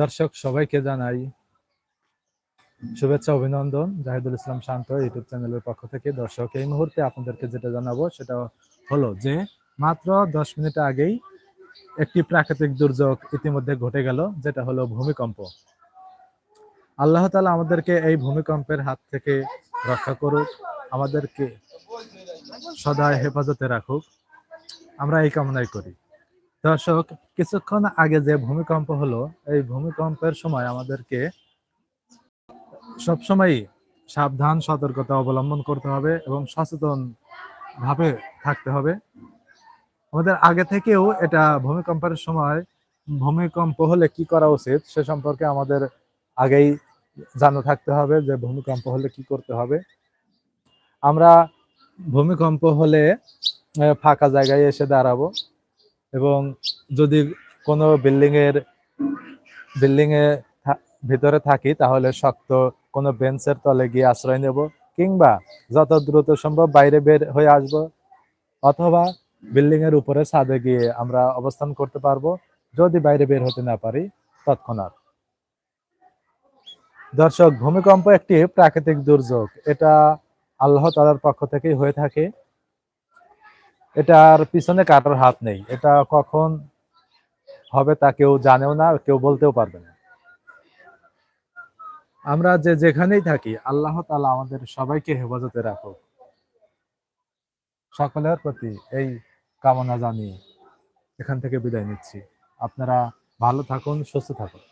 দর্শক, সবাইকে জানাই শুভেচ্ছা, অভিনন্দন। জাহিদুল ইসলাম শান্ত ইউটিউব চ্যানেলের পক্ষ থেকে। দর্শক, এই মুহূর্তে আপনাদেরকে যেটা জানাব সেটা হলো যে, মাত্র দশ মিনিট আগেই একটি প্রাকৃতিক দুর্যোগ ইতিমধ্যে ঘটে গেল, যেটা হলো ভূমিকম্প। আল্লাহ তালা আমাদেরকে এই ভূমিকম্পের হাত থেকে রক্ষা করুক, আমাদেরকে সদায় হেফাজতে রাখুক। আমরা এই কামনাই করি। দর্শক, কিছুক্ষণ আগে যে ভূমিকম্প হলো, এই ভূমিকম্পের সময় আমাদেরকে সবসময় সাবধান, সতর্কতা অবলম্বন করতে হবে এবং সচেতন ভাবে থাকতে হবে। আমাদের আগে থেকেও এটা ভূমিকম্পের সময়, ভূমিকম্প হলে কি করা উচিত সে সম্পর্কে আমাদের আগেই জানা থাকতে হবে যে ভূমিকম্প হলে কি করতে হবে। আমরা ভূমিকম্প হলে ফাঁকা জায়গায় এসে দাঁড়াবো। এবং যদি কোনো বিল্ডিং এর বিল্ডিং এ থা- ভিতরে থাকি, তাহলে শক্ত কোনো বেঞ্চের তলে গিয়ে আশ্রয় নেব, কিংবা যত দ্রুত সম্ভব বাইরে বের হয়ে আসব, অথবা বিল্ডিং এর উপরে ছাদে গিয়ে আমরা অবস্থান করতে পারব, যদি বাইরে বের হতে না পারি তৎক্ষণাৎ। দর্শক, ভূমিকম্প একটি প্রাকৃতিক দুর্যোগ। এটা আল্লাহ তালার পক্ষ থেকেই হয়ে থাকে। এটার পিছনে কাটার হাত নেই। এটা কখন হবে তা কেউ জানেও না, কেউ বলতেও পারবে না। আমরা যে যেখানেই থাকি, আল্লাহ তালা আমাদের সবাইকে হেফাজতে রাখুক। সকলের প্রতি এই কামনা জানিয়ে এখান থেকে বিদায় নিচ্ছি। আপনারা ভালো থাকুন, সুস্থ থাকুন।